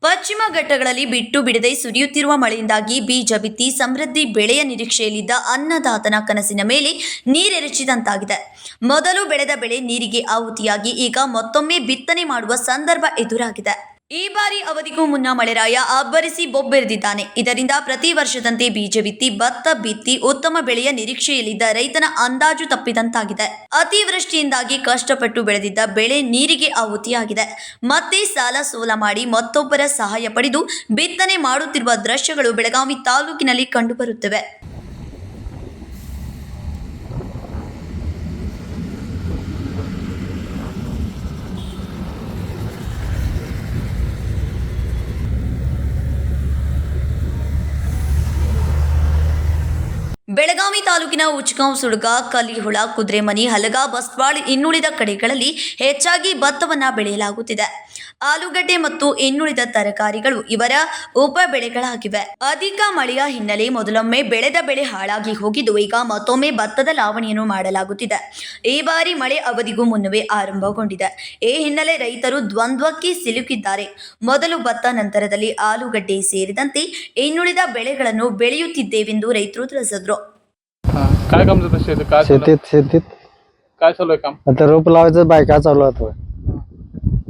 ಪಶ್ಚಿಮ ಘಟ್ಟಗಳಲ್ಲಿ ಬಿಟ್ಟು ಬಿಡದೆ ಸುರಿಯುತ್ತಿರುವ ಮಳೆಯಿಂದಾಗಿ ಬೀಜ ಬಿತ್ತಿ ಸಮೃದ್ಧಿ ಬೆಳೆಯ ನಿರೀಕ್ಷೆಯಲ್ಲಿದ್ದ ಅನ್ನದಾತನ ಕನಸಿನ ಮೇಲೆ ನೀರೆರಚಿದಂತಾಗಿದೆ. ಮೊದಲು ಬೆಳೆದ ಬೆಳೆ ನೀರಿಗೆ ಆಹುತಿಯಾಗಿ ಈಗ ಮತ್ತೊಮ್ಮೆ ಬಿತ್ತನೆ ಮಾಡುವ ಸಂದರ್ಭ ಎದುರಾಗಿದೆ. ಈ ಬಾರಿ ಅವಧಿಗೂ ಮುನ್ನ ಮಳೆರಾಯ ಅಬ್ಬರಿಸಿ ಬೊಬ್ಬೆರೆದಿದ್ದಾನೆ. ಇದರಿಂದ ಪ್ರತಿ ವರ್ಷದಂತೆ ಬೀಜ ಬಿತ್ತಿ, ಭತ್ತ ಬಿತ್ತಿ, ಉತ್ತಮ ಬೆಳೆಯ ನಿರೀಕ್ಷೆಯಲ್ಲಿದ್ದ ರೈತನ ಅಂದಾಜು ತಪ್ಪಿದಂತಾಗಿದೆ. ಅತಿವೃಷ್ಟಿಯಿಂದಾಗಿ ಕಷ್ಟಪಟ್ಟು ಬೆಳೆದಿದ್ದ ಬೆಳೆ ನೀರಿಗೆ ಆಹುತಿಯಾಗಿದೆ. ಮತ್ತೆ ಸಾಲ ಸೋಲ ಮಾಡಿ ಮತ್ತೊಬ್ಬರ ಸಹಾಯ ಪಡೆದು ಬಿತ್ತನೆ ಮಾಡುತ್ತಿರುವ ದೃಶ್ಯಗಳು ಬೆಳಗಾವಿ ತಾಲೂಕಿನಲ್ಲಿ ಕಂಡುಬರುತ್ತಿವೆ. ಬೆಳಗಾವಿ ತಾಲೂಕಿನ ಉಚ್ಗಾಂವ್ ಸುಡ್ಗ ಕಲಿಹುಳ ಕುದ್ರೆಮನಿ ಹಲಗ ಬಸ್ವಾಳ್ ಇನ್ನುಳಿದ ಕಡೆಗಳಲ್ಲಿ ಹೆಚ್ಚಾಗಿ ಭತ್ತವನ್ನು ಬೆಳೆಯಲಾಗುತ್ತಿದೆ. ಆಲೂಗಡ್ಡೆ ಮತ್ತು ಇನ್ನುಳಿದ ತರಕಾರಿಗಳು ಇವರ ಉಪ ಬೆಳೆಗಳಾಗಿವೆ ಅಧಿಕ ಮಳೆಯ ಹಿನ್ನೆಲೆ ಮೊದಲೊಮ್ಮೆ ಬೆಳೆದ ಬೆಳೆ ಹಾಳಾಗಿ ಹೋಗಿದ್ದು ಈಗ ಮತ್ತೊಮ್ಮೆ ಭತ್ತದ ಲಾವಣಿಯನ್ನು ಮಾಡಲಾಗುತ್ತಿದೆ ಈ ಬಾರಿ ಮಳೆ ಅವಧಿಗೂ ಮುನ್ನವೇ ಆರಂಭಗೊಂಡಿದೆ ಈ ಹಿನ್ನೆಲೆ ರೈತರು ದ್ವಂದ್ವಕ್ಕೆ ಸಿಲುಕಿದ್ದಾರೆ ಮೊದಲು ಭತ್ತ ನಂತರದಲ್ಲಿ ಆಲೂಗಡ್ಡೆ ಸೇರಿದಂತೆ ಇನ್ನುಳಿದ ಬೆಳೆಗಳನ್ನು ಬೆಳೆಯುತ್ತಿದ್ದೇವೆಂದು ರೈತರು ತಿಳಿಸಿದ್ರು हा. काय काम जातं शेती काय चालू आहे? शेतीत शेतीत काय चालू आहे काम आता रोप लावायचं बायका चालू होतं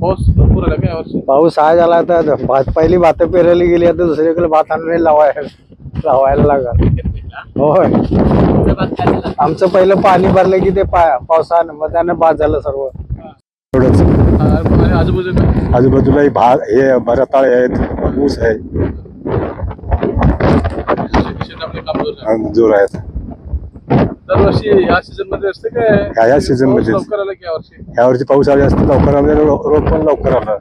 पाऊस भरपूर आला का यावर्षी पाऊस आहे झाला तर भात पहिली भात पेरली गेली आता दुसरीकडे भात आणून लावायला लावायला लागल. होय. आमचं पहिलं पाणी भरलं की ते पा पावसानं मग त्यानं बाद झालं सर्व. एवढंच आजूबाजूला आजूबाजूला भाग हे बरताळे आहेत ऊस आहे. जोर आहे. जोर आहेत. दरवर्षी या सीझन मध्ये असते काय ह्या- ह्या season पाऊस मध्येच. लवकर आला की यावर्षी यावर्षी पाऊस आला जास्त लवकर आला रोप पण लवकर आला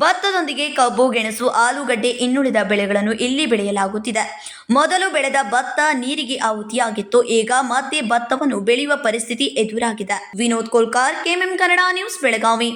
ಭತ್ತದೊಂದಿಗೆ ಕಬ್ಬು ಗೆಣಸು ಆಲೂಗಡ್ಡೆ ಇನ್ನುಳಿದ ಬೆಳೆಗಳನ್ನು ಇಲ್ಲಿ ಬೆಳೆಯಲಾಗುತ್ತಿದೆ ಮೊದಲು ಬೆಳೆದ ಭತ್ತ ನೀರಿಗೆ ಆಹುತಿಯಾಗಿತ್ತು ಈಗ ಮತ್ತೆ ಭತ್ತವನ್ನು ಬೆಳೆಯುವ ಪರಿಸ್ಥಿತಿ ಎದುರಾಗಿದೆ ವಿನೋದ್ ಕೋಲ್ಕಾರ್ ಕೆಎಂಎಂ ಕನ್ನಡ ನ್ಯೂಸ್ ಬೆಳಗಾವಿ